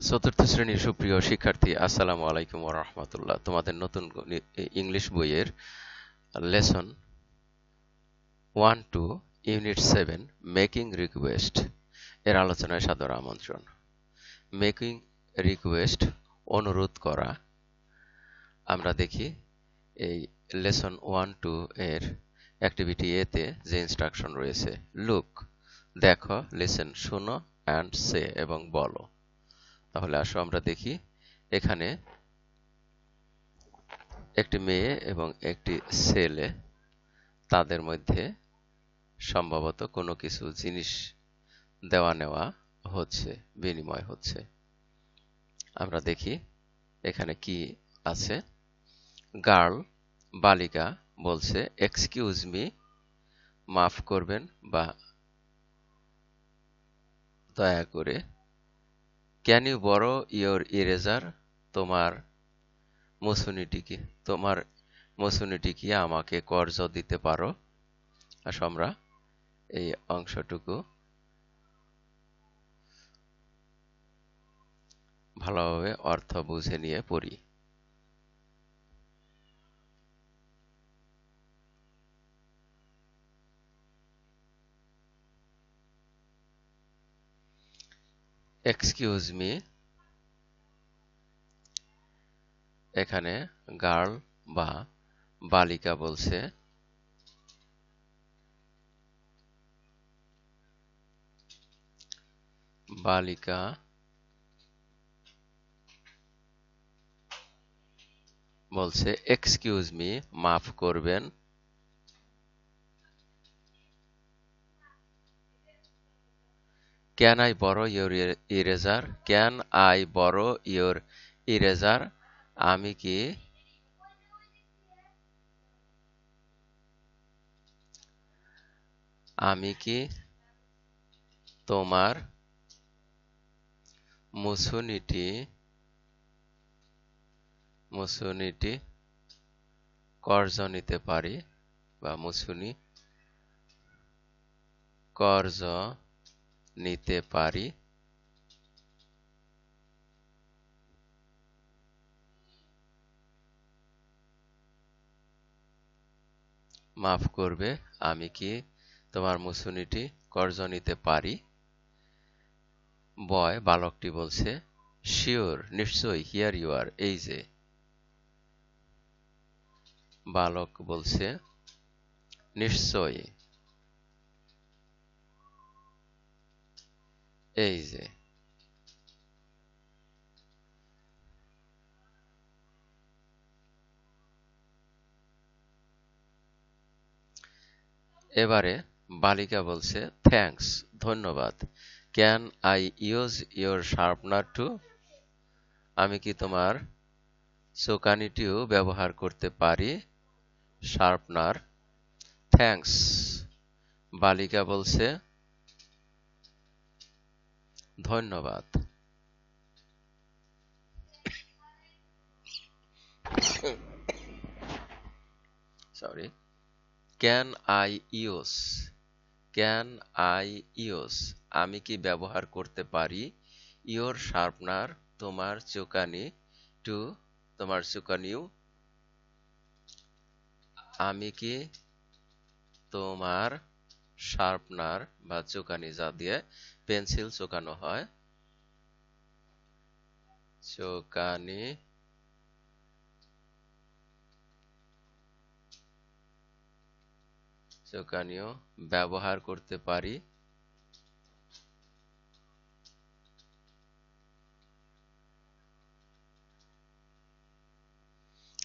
চতুর্থ শ্রেণির সুপ্রিয় শিক্ষার্থী, আসসালামু আলাইকুম রাহমাতুল্লাহ। তোমাদের নতুন ইংলিশ বইয়ের lesson one two unit seven making request এর আলোচনায় সাদর আমন্ত্রণ। মেকিং রিকোয়েস্ট অনুরোধ করা। আমরা দেখি এই লেসন ওয়ান টু এর অ্যাক্টিভিটি এতে যে ইনস্ট্রাকশন রয়েছে লুক দেখো লিসেন শুনো অ্যান্ড সে এবং বলো। তাহলে আসো, আমরা দেখি। এখানে একটি মেয়ে এবং একটি ছেলে, তাদের মধ্যে সম্ভবত কোনো কিছু জিনিস দেওয়া নেওয়া হচ্ছে, বিনিময় হচ্ছে। আমরা দেখি এখানে কি আছে। গার্ল, বালিকা বলছে এক্সকিউজ মি মাফ করবেন বা দয়া করে can you borrow your eraser তোমার মসুনিটি কি তোমার মসুনিটি কি আমাকে কর্জ দিতে পারো। আসো আমরা এই অংশটুকু ভালোভাবে অর্থ বুঝে নিয়ে পড়ি। এক্সকিউজ মি এখানে গার্ল বা বালিকা বলছে। বালিকা বলছে এক্সকিউজ মি মাফ করবেন। Can I borrow your eraser can I borrow your eraser আমি কি আমি কি তোমার মুসুনিটি মুসুনিটি কর্জ নিতে পারি? বা মুসুনি কর্জ নিতে পারি। মাফ করবে, আমি কি তোমার মুসুনিটি কর্জ নিতে পারি? বয়, বালকটি বলছে শিওর নিশ্চয়ই হিয়ার ইউ আর এই যে। বালক বলছে, নিশ্চয়ই। এই যে। এবারে বালিকা বলছে থ্যাঙ্কস ধন্যবাদ। Can I use your sharpener too আমি কি তোমার চোকানিটিও ব্যবহার করতে পারি? শার্পনার থ্যাংকস বালিকা বলছে ধন্যবাদ। Sorry can I use can I use আমি কি ব্যবহার করতে পারি? ইয়োর শার্পনার তোমার চোকানি টু তোমার চোকানিও। আমি কি তোমার শার্পনার বা চোকানি যা দিয়ে পেন্সিল চোকানো হয়। চোকানি। চোকানিও ব্যবহার করতে পারি।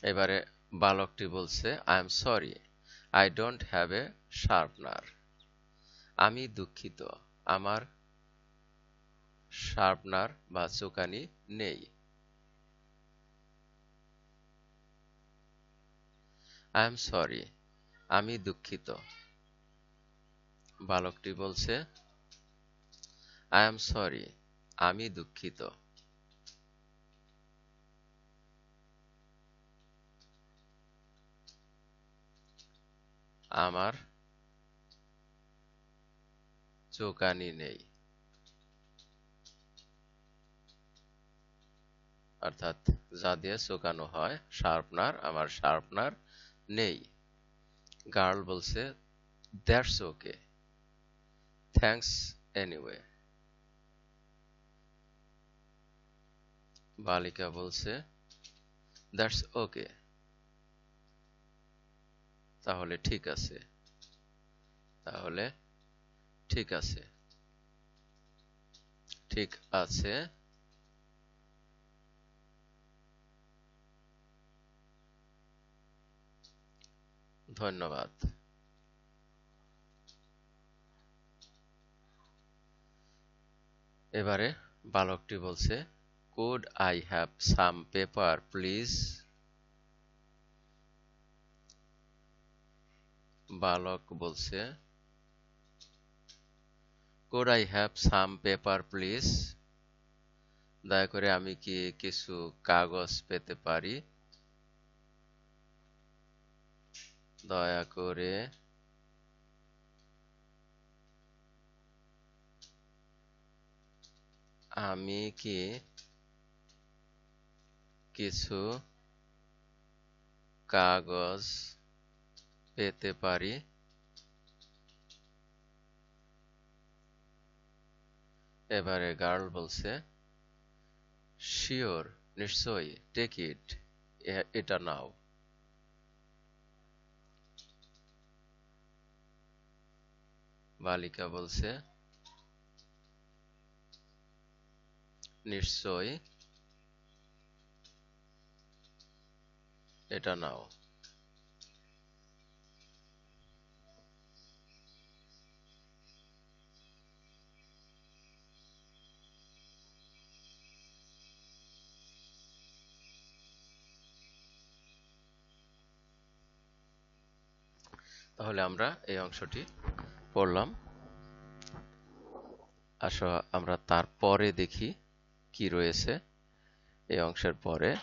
এবারে বালকটি বলছে I am sorry I don't have a sharpener আমি দুঃখিত, আমার শার্পনার বা চোকানি নেই। আই এম সরি আমি দুঃখিত। বালকটি বলছে আই এম সরি আমি দুঃখিত। আমার চোকানি নেই। অর্থাৎ যা দিয়ে চোকানো হয় শার্পনার আমার শার্পনার নেই। গার্ল বলছে দ্যাটস ওকে থ্যাঙ্কস এনিওয়ে বালিকা বলছে দ্যাটস ওকে তাহলে ঠিক আছে। তাহলে ঠিক আছে। ঠিক আছে। ধন্যবাদ। এবারে বালকটি বলছে could I have some paper please বালক বলছে could I have some paper please দয়া করে আমি কি কিছু কাগজ পেতে পারি? দয়া করে। আমি কি কিছু কাগজ পেতে পারি? এবারে গার্ল বলছে, শিওর, নিশ্চয়ই, টেক ইট এটা নাও। বালিকা বলছে নিশ্চয় এটা নাও। তাহলে আমরা এই অংশটি পড়লাম। আসো, আমরা তারপরে দেখি কি রয়েছে এই অংশের পরে।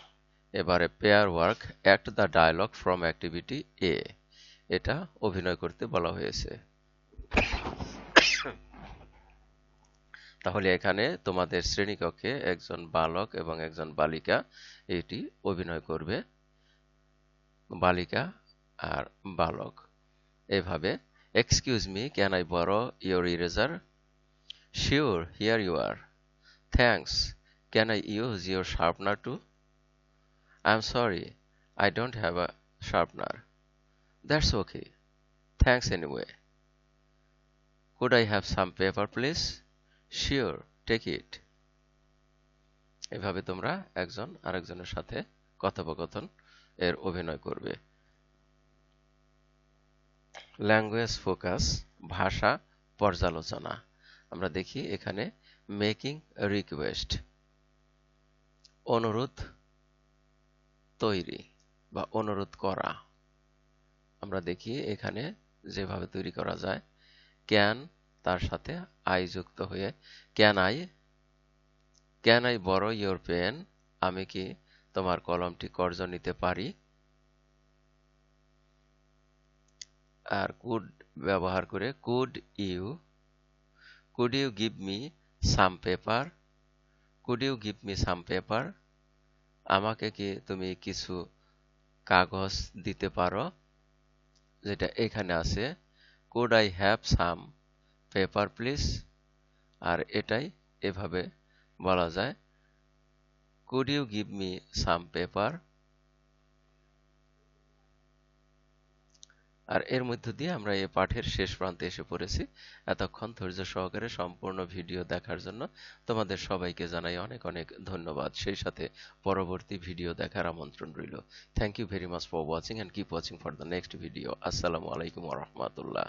এবারে pair work act the dialogue from activity A এটা অভিনয় করতে বলা হয়েছে। তাহলে এখানে তোমাদের শ্রেণীকক্ষে একজন বালক এবং একজন বালিকা, এটি অভিনয় করবে। বালিকা আর বালক। এভাবে me can I borrow your eraser sure here you are thanks can I use your sharpener too I am sorry I don't have a sharpener that's okay thanks anyway could I have some paper please sure take it এভাবে তোমরা একজন আরেকজনের সাথে কথোপকথন এর অভিনয় করবে। Language focus ভাষা, পর্যালোচনা। আমরা দেখি এখানে মেকিং রিকোয়েস্ট অনুরোধ, তৈরি বা অনুরোধ করা। আমরা দেখি এখানে যেভাবে তৈরি করা যায় ক্যান তার সাথে আই যুক্ত হয়ে can I can I borrow your pen আমি কি তোমার কলমটি কর্জ নিতে পারি? আর কুড ব্যবহার করে could you could you give me some paper could you give me some paper আমাকে কি তুমি কিছু কাগজ দিতে পারো? যেটা এখানে আছে could I have some paper please আর এটাই এভাবে বলা যায়। Could you give me some paper আর এর মধ্য দিয়ে আমরা এই পাঠের শেষ প্রান্তে এসে পড়েছি। এতক্ষণ ধৈর্য সহকারে সম্পূর্ণ ভিডিও দেখার জন্য তোমাদের সবাইকে জানাই অনেক অনেক ধন্যবাদ। সেই সাথে পরবর্তী ভিডিও দেখার আমন্ত্রণ রইল। Thank you very much for watching and keep watching for the next video আসসালামু আলাইকুম রহমতুল্লাহ।